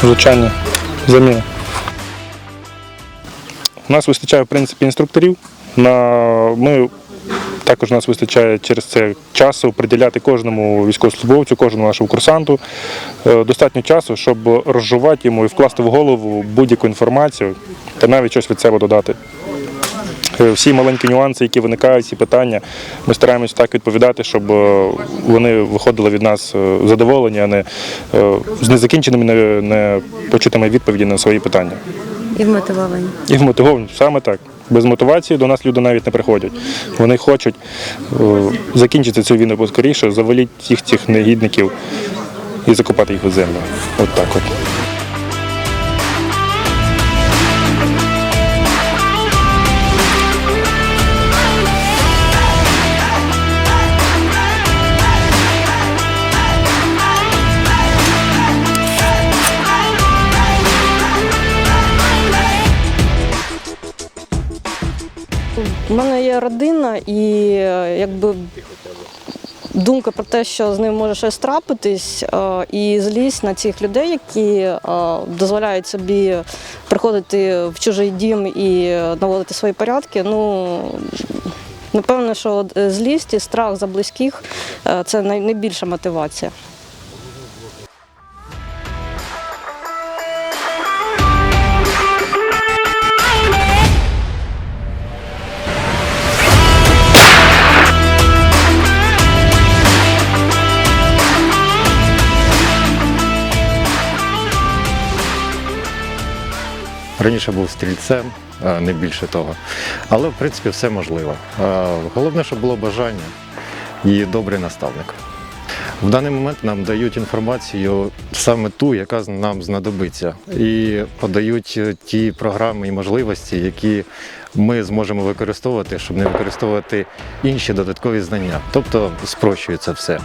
звичайно, заміна. У нас вистачає, в принципі, інструкторів. Ми також у нас вистачає через це часу приділяти кожному військовослужбовцю, кожному нашому курсанту е, достатньо часу, щоб розжувати йому і вкласти в голову будь-яку інформацію та навіть щось від себе додати. Е, Всі маленькі нюанси, які виникають, всі питання, ми стараємося так відповідати, щоб е, вони виходили від нас е, задоволені, а не з незакінченими, не, почутими відповіді на свої питання. І вмотивовані. І вмотивовані саме так. Без мотивації до нас люди навіть не приходять. Вони хочуть закінчити цю війну поскоріше, завалити всіх цих негідників і закопати їх у землю. От так от. У мене є родина, і е, якби думка про те, що з ним може щось трапитись, е, і злість на цих людей, які е, дозволяють собі приходити в чужий дім і наводити свої порядки. Ну напевно, що злість і страх за близьких це найбільша мотивація. Раніше був стрільцем, не більше того. Але в принципі все можливо. Головне, щоб було бажання і добрий наставник. В даний момент нам дають інформацію саме ту, яка нам знадобиться, і подають е, ті програми і можливості, які ми зможемо використовувати, щоб не використовувати інші додаткові знання. Тобто спрощується все.